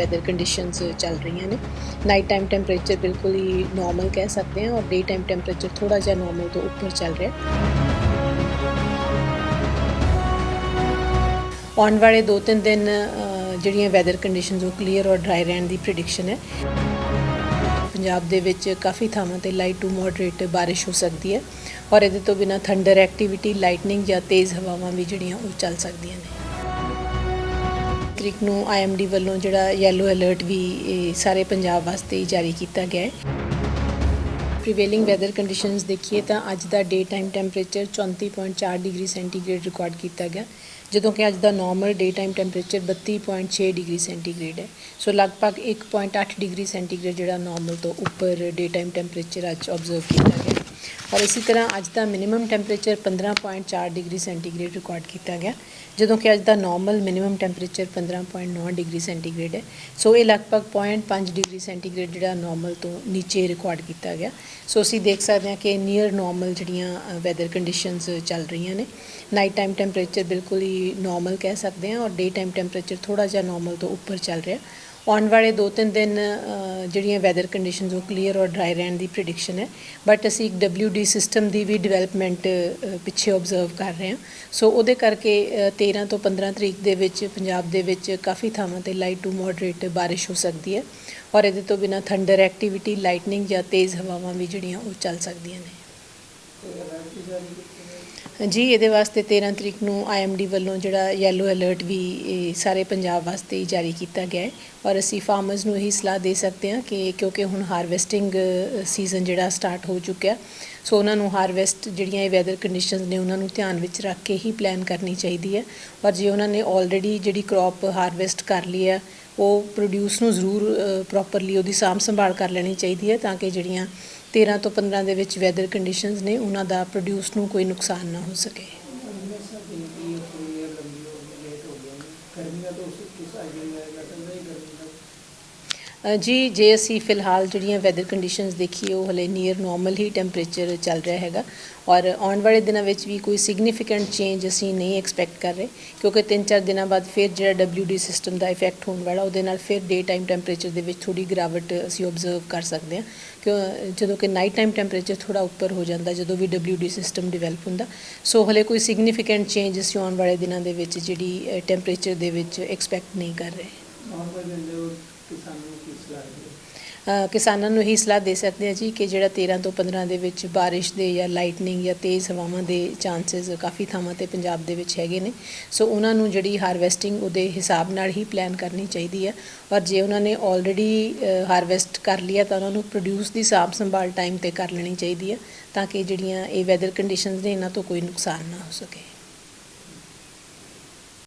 Weather conditions ਚੱਲ ਰਹੀਆਂ ਨੇ। ਨਾਈਟ ਟਾਈਮ ਟੈਂਪਰੇਚਰ ਬਿਲਕੁਲ ਹੀ ਨਾਰਮਲ ਕਹਿ ਸਕਦੇ ਹਾਂ ਔਰ ਡੇ ਟਾਈਮ ਟੈਂਪਰੇਚਰ ਥੋੜਾ ਜਿਹਾ ਨਾਰਮਲ ਤੋਂ ਉੱਪਰ ਚੱਲ ਰਿਹਾ। ਆਉਣ ਵਾਲੇ 2-3 ਦਿਨ ਜਿਹੜੀਆਂ ਵੈਦਰ ਕੰਡੀਸ਼ਨਸ ਉਹ ਕਲੀਅਰ ਔਰ ਡਰਾਈ ਰਹਿਣ ਦੀ ਪ੍ਰੈਡਿਕਸ਼ਨ ਹੈ। ਪੰਜਾਬ ਦੇ ਵਿੱਚ ਕਾਫੀ ਥਾਵਾਂ ਤੇ ਲਾਈਟ ਟੂ ਮੋਡਰੇਟ ਬਾਰਿਸ਼ ਹੋ ਸਕਦੀ ਹੈ ਔਰ ਇਹਦੇ ਤੋਂ ਬਿਨਾ ਥੰਡਰ ਐਕਟੀਵਿਟੀ ਲਾਈਟਨਿੰਗ ਜਾਂ ਤੇਜ਼ ਹਵਾਵਾਂ ਵੀ ਜਿਹੜੀਆਂ ਉਹ ਚੱਲ ਸਕਦੀਆਂ ਨੇ। ਤਰੀਕ ਨੂੰ ਆਈਐਮਡੀ ਵੱਲੋਂ ਜਿਹੜਾ ਯੈਲੋ ਅਲਰਟ ਵੀ ਇਹ ਸਾਰੇ ਪੰਜਾਬ ਵਾਸਤੇ ਜਾਰੀ ਕੀਤਾ ਗਿਆ ਹੈ। ਪ੍ਰੀਵੇਲਿੰਗ ਵੈਦਰ ਕੰਡੀਸ਼ਨਸ ਦੇਖੀਏ ਤਾਂ ਅੱਜ ਦਾ day time temperature 34.4 degree centigrade record ਕੀਤਾ ਗਿਆ, ਜਦੋਂ ਕਿ ਅੱਜ ਦਾ normal day time temperature 32.6 degree centigrade ਹੈ। ਸੋ ਲਗਭਗ 1.8 ਡਿਗਰੀ ਸੈਂਟੀਗ੍ਰੇਡ ਜਿਹੜਾ ਨਾਰਮਲ ਤੋਂ ਉੱਪਰ ਡੇ ਟਾਈਮ ਟੈਂਪਰੇਚਰ ਅੱਜ ਆਬਜ਼ਰਵ ਕੀਤਾ ਗਿਆ। ਔਰ ਇਸੇ ਤਰ੍ਹਾਂ ਅੱਜ ਦਾ minimum temperature 15.4 degree centigrade record ਕੀਤਾ ਗਿਆ, ਜਦੋਂ ਕਿ ਅੱਜ ਦਾ normal minimum temperature 15.9 degree centigrade ਹੈ। ਸੋ ਇਹ ਲਗਭਗ 0.5 ਡਿਗਰੀ ਸੈਂਟੀਗ੍ਰੇਡ ਜਿਹੜਾ ਨਾਰਮਲ ਤੋਂ ਨੀਚੇ ਰਿਕਾਰਡ ਕੀਤਾ ਗਿਆ। ਸੋ ਅਸੀਂ ਦੇਖ ਸਕਦੇ ਹਾਂ ਕਿ ਨੀਅਰ ਨਾਰਮਲ ਜਿਹੜੀਆਂ ਵੈਦਰ ਕੰਡੀਸ਼ਨਸ ਚੱਲ ਰਹੀਆਂ ਨੇ। ਨਾਈਟ ਟਾਈਮ ਟੈਂਪਰੇਚਰ ਬਿਲਕੁਲ ਹੀ ਨਾਰਮਲ ਕਹਿ ਸਕਦੇ ਹਾਂ ਔਰ ਡੇ ਟਾਈਮ ਟੈਂਪਰੇਚਰ ਥੋੜਾ ਜਿਹਾ ਨਾਰਮਲ ਤੋਂ ਉੱਪਰ ਚੱਲ ਰਿਹਾ। ਆਉਣ ਵਾਲੇ 2-3 ਦਿਨ ਜਿਹੜੀਆਂ ਵੈਦਰ ਕੰਡੀਸ਼ਨਸ ਉਹ ਕਲੀਅਰ ਔਰ ਡਰਾਈ ਰਹਿਣ ਦੀ ਪ੍ਰੈਡਿਕਸ਼ਨ ਹੈ। ਬਟ ਅਸੀਂ ਇੱਕ WD ਸਿਸਟਮ ਦੀ ਵੀ ਡਿਵੈਲਪਮੈਂਟ ਪਿੱਛੇ ਆਬਜ਼ਰਵ ਕਰ ਰਹੇ ਹਾਂ। ਸੋ ਉਹਦੇ ਕਰਕੇ ਅ, 13 ਤੋਂ 15 ਤਰੀਕ ਦੇ ਵਿੱਚ ਪੰਜਾਬ ਦੇ ਵਿੱਚ ਕਾਫੀ ਥਾਵਾਂ ਤੇ ਲਾਈਟ ਟੂ ਮੋਡਰੇਟ ਬਾਰਿਸ਼ ਹੋ ਸਕਦੀ ਹੈ। ਔਰ ਇਹਦੇ ਤੋਂ ਬਿਨਾ ਥੰਡਰ ਐਕਟੀਵਿਟੀ ਲਾਈਟਨਿੰਗ ਜਾਂ ਤੇਜ਼ ਹਵਾਵਾਂ ਵੀ ਜਿਹੜੀਆਂ ਉਹ ਚੱਲ ਸਕਦੀਆਂ ਨੇ। ਜੀ, ਇਹਦੇ ਵਾਸਤੇ 13 ਤਰੀਕ ਨੂੰ ਆਈਐਮਡੀ ਵੱਲੋਂ ਜਿਹੜਾ ਯੈਲੋ ਅਲਰਟ ਵੀ ਇਹ ਸਾਰੇ ਪੰਜਾਬ ਵਾਸਤੇ ਹੀ ਜਾਰੀ ਕੀਤਾ ਗਿਆ ਹੈ। ਔਰ ਅਸੀਂ ਫਾਰਮਰਸ ਨੂੰ ਇਹੀ ਸਲਾਹ ਦੇ ਸਕਦੇ ਹਾਂ ਕਿ ਕਿਉਂਕਿ ਹੁਣ ਹਾਰਵੈਸਟਿੰਗ ਸੀਜ਼ਨ ਜਿਹੜਾ ਸਟਾਰਟ ਹੋ ਚੁੱਕਿਆ ਸੋ ਉਹਨਾਂ ਨੂੰ ਹਾਰਵੈਸਟ ਜਿਹੜੀਆਂ ਇਹ ਵੈਦਰ ਕੰਡੀਸ਼ਨਸ ਨੇ ਉਹਨਾਂ ਨੂੰ ਧਿਆਨ ਵਿੱਚ ਰੱਖ ਕੇ ਹੀ ਪਲਾਨ ਕਰਨੀ ਚਾਹੀਦੀ ਹੈ। ਔਰ ਜੇ ਉਹਨਾਂ ਨੇ ਆਲਰੇਡੀ ਜਿਹੜੀ ਕ੍ਰੌਪ ਹਾਰਵੈਸਟ ਕਰ ਲਈ ਹੈ ਉਹ ਪ੍ਰੋਡਿਊਸ ਨੂੰ ਜ਼ਰੂਰ ਪ੍ਰੋਪਰਲੀ ਉਹਦੀ ਸਾਂਭ ਸੰਭਾਲ ਕਰ ਲੈਣੀ ਚਾਹੀਦੀ ਹੈ ਤਾਂ ਕਿ ਜਿਹੜੀਆਂ 13 ਤੋਂ 15 ਦੇ ਵਿੱਚ ਵੈਦਰ ਕੰਡੀਸ਼ਨਸ ਨੇ ਉਹਨਾਂ ਦਾ ਪ੍ਰੋਡਿਊਸ ਨੂੰ ਕੋਈ ਨੁਕਸਾਨ ਨਾ ਹੋ ਸਕੇ। ਅ, ਜੀ, ਜੇ ਅਸੀਂ ਫਿਲਹਾਲ ਜਿਹੜੀਆਂ ਵੈਦਰ ਕੰਡੀਸ਼ਨਸ ਦੇਖੀਏ, ਉਹ ਹਲੇ ਨੀਅਰ ਨਾਰਮਲ ਹੀ ਟੈਂਪਰੇਚਰ ਚੱਲ ਰਿਹਾ ਹੈਗਾ। ਔਰ ਆਉਣ ਵਾਲੇ ਦਿਨਾਂ ਵਿੱਚ ਵੀ ਕੋਈ ਸਿਗਨੀਫੀਕੈਂਟ ਚੇਂਜ ਅਸੀਂ ਨਹੀਂ ਐਕਸਪੈਕਟ ਕਰ ਰਹੇ, ਕਿਉਂਕਿ 3-4 ਦਿਨਾਂ ਬਾਅਦ ਫਿਰ ਜਿਹੜਾ WD ਸਿਸਟਮ ਦਾ ਇਫੈਕਟ ਹੋਣ ਵਾਲਾ, ਉਹਦੇ ਨਾਲ ਫਿਰ ਡੇ ਟਾਈਮ ਟੈਂਪਰੇਚਰ ਦੇ ਵਿੱਚ ਥੋੜੀ ਗਿਰਾਵਟ ਅਸੀਂ ਆਬਜ਼ਰਵ ਕਰ ਸਕਦੇ ਹਾਂ। ਕਿਉਂ, ਜਦੋਂ ਕਿ ਨਾਈਟ ਟਾਈਮ ਟੈਂਪਰੇਚਰ ਥੋੜਾ ਉੱਪਰ ਹੋ ਜਾਂਦਾ, ਜਦੋਂ ਵੀ WD ਸਿਸਟਮ ਡਿਵੈਲਪ ਹੁੰਦਾ। ਸੋ ਹਲੇ ਕੋਈ ਸਿਗਨੀਫੀਕੈਂਟ ਚੇਂਜ ਅਸੀਂ ਆਉਣ ਵਾਲੇ ਦਿਨਾਂ ਦੇ ਵਿੱਚ ਜਿਹੜੀ ਟੈਂਪਰੇਚਰ ਦੇ ਵਿੱਚ ਐਕਸਪੈਕਟ ਨਹੀਂ ਕਰ ਰਹੇ। ਅ, ਕਿਸਾਨਾਂ ਨੂੰ ਇਹੀ ਸਲਾਹ ਦੇ ਸਕਦੇ ਹਾਂ ਜੀ ਕਿ ਜਿਹੜਾ 13 ਤੋਂ 15 ਦੇ ਵਿੱਚ ਬਾਰਿਸ਼ ਦੇ ਜਾਂ ਲਾਈਟਨਿੰਗ ਜਾਂ ਤੇਜ਼ ਹਵਾਵਾਂ ਦੇ ਚਾਂਸਸ ਕਾਫੀ ਥਾਵਾਂ ਤੇ ਪੰਜਾਬ ਦੇ ਵਿੱਚ ਹੈਗੇ ਨੇ। ਸੋ ਉਹਨਾਂ ਨੂੰ ਜਿਹੜੀ ਹਾਰਵੈਸਟਿੰਗ ਉਹਦੇ ਹਿਸਾਬ ਨਾਲ ਹੀ ਪਲਾਨ ਕਰਨੀ ਚਾਹੀਦੀ ਹੈ। ਔਰ ਜੇ ਉਹਨਾਂ ਨੇ ਆਲਰੇਡੀ ਹਾਰਵੈਸਟ ਕਰ ਲਿਆ ਤਾਂ ਉਹਨਾਂ ਨੂੰ ਪ੍ਰੋਡਿਊਸ ਦੀ ਸਾਂਭ ਸੰਭਾਲ ਟਾਈਮ ਤੇ ਕਰ ਲੈਣੀ ਚਾਹੀਦੀ ਹੈ ਤਾਂ ਕਿ ਜਿਹੜੀਆਂ ਇਹ ਵੈਦਰ ਕੰਡੀਸ਼ਨਸ ਨੇ ਇਹਨਾਂ ਤੋਂ ਕੋਈ ਨੁਕਸਾਨ ਨਾ ਹੋ ਸਕੇ।